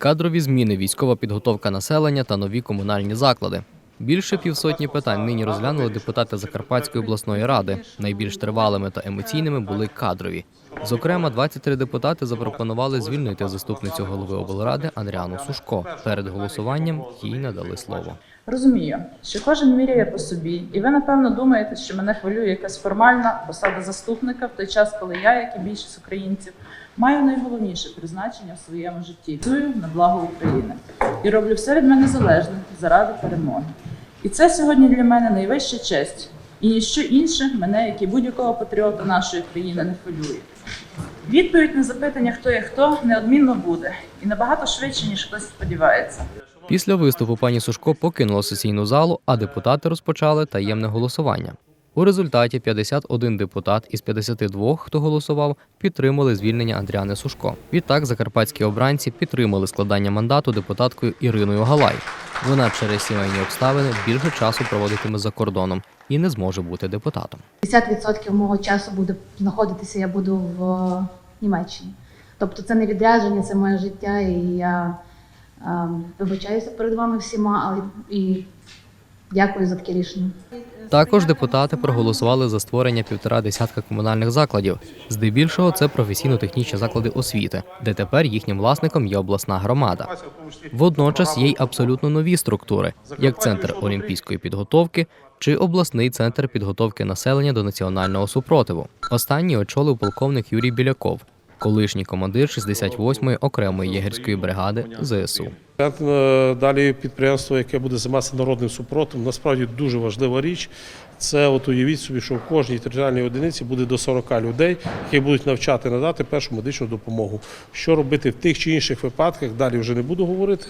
кадрові зміни, військова підготовка населення та нові комунальні заклади. Більше півсотні питань нині розглянули депутати Закарпатської обласної ради. Найбільш тривалими та емоційними були кадрові. Зокрема, 23 депутати запропонували звільнити заступницю голови облради Андріану Сушко. Перед голосуванням їй надали слово. Розумію, що кожен міряє по собі, і ви напевно думаєте, що мене хвилює якась формальна посада заступника в той час, коли я, як і більшість українців, маю найголовніше призначення в своєму житті працюю на благо України і роблю все від мене залежне заради перемоги. І це сьогодні для мене найвища честь, і ніщо інше мене, як і будь-якого патріота нашої країни, не хвилює. Відповідь на запитання, хто є хто, неодмінно буде, і набагато швидше, ніж хтось сподівається. Після виступу пані Сушко покинула сесійну залу, а депутати розпочали таємне голосування. У результаті 51 депутат із 52, хто голосував, підтримали звільнення Андріани Сушко. Відтак закарпатські обранці підтримали складання мандату депутаткою Іриною Галай. Вона через сімейні обставини більше часу проводитиме за кордоном і не зможе бути депутатом. 50% мого часу буде знаходитися, я буду в е, Німеччині. Тобто це не відрядження, це моє життя, і я вибачаюся перед вами всіма, але і дякую за таке рішення. Також депутати проголосували за створення півтора десятка комунальних закладів. Здебільшого це професійно-технічні заклади освіти, де тепер їхнім власником є обласна громада. Водночас є й абсолютно нові структури, як центр олімпійської підготовки чи обласний центр підготовки населення до національного супротиву. Останній очолив полковник Юрій Біляков, колишній командир 68-ї окремої єгерської бригади ЗСУ. Е, Далі підприємство, яке буде займатися народним супротом, насправді дуже важлива річ. Це от уявіть собі, що в кожній територіальній одиниці буде до 40 людей, які будуть навчати надати першу медичну допомогу. Що робити в тих чи інших випадках, далі вже не буду говорити,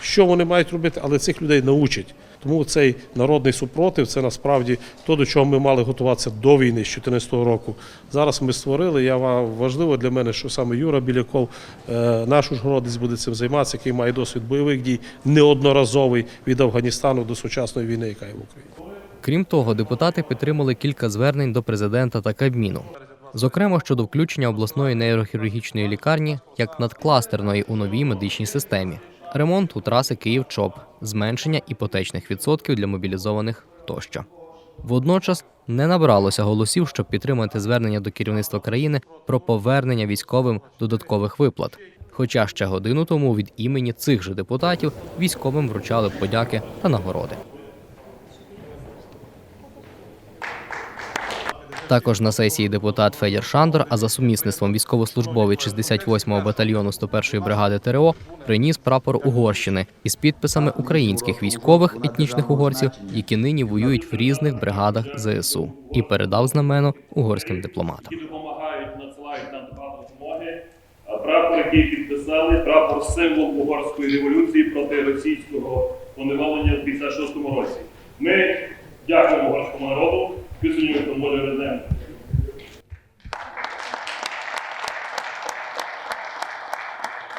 що вони мають робити, але цих людей научать. Тому цей народний супротив це насправді то, до чого ми мали готуватися до війни з 2014 року. Зараз ми створили. Я важливо для мене, що саме Юра Біляков, е, наш ужгородець, буде цим займатися, який має досвід бойових дій неодноразовий від Афганістану до сучасної війни, яка є в Україні. Крім того, депутати підтримали кілька звернень до президента та Кабміну. Зокрема, щодо включення обласної нейрохірургічної лікарні як надкластерної у новій медичній системі, ремонту траси Київ-ЧОП, зменшення іпотечних відсотків для мобілізованих тощо. Водночас не набралося голосів, щоб підтримати звернення до керівництва країни про повернення військовим додаткових виплат. Хоча ще годину тому від імені цих же депутатів військовим вручали подяки та нагороди. Також на сесії депутат Федір Шандор, а за сумісництвом військовослужбовець 68-го батальйону 101-ї бригади ТРО приніс прапор Угорщини із підписами українських військових етнічних угорців, які нині воюють в різних бригадах ЗСУ, і передав знамено угорським дипломатам. допомагають, надсилають нам багато допомоги. Прапор, який підписали, прапор символ угорської революції проти російського поневолення в 56-му році. Ми дякуємо угорському народу, пісню тому реведемо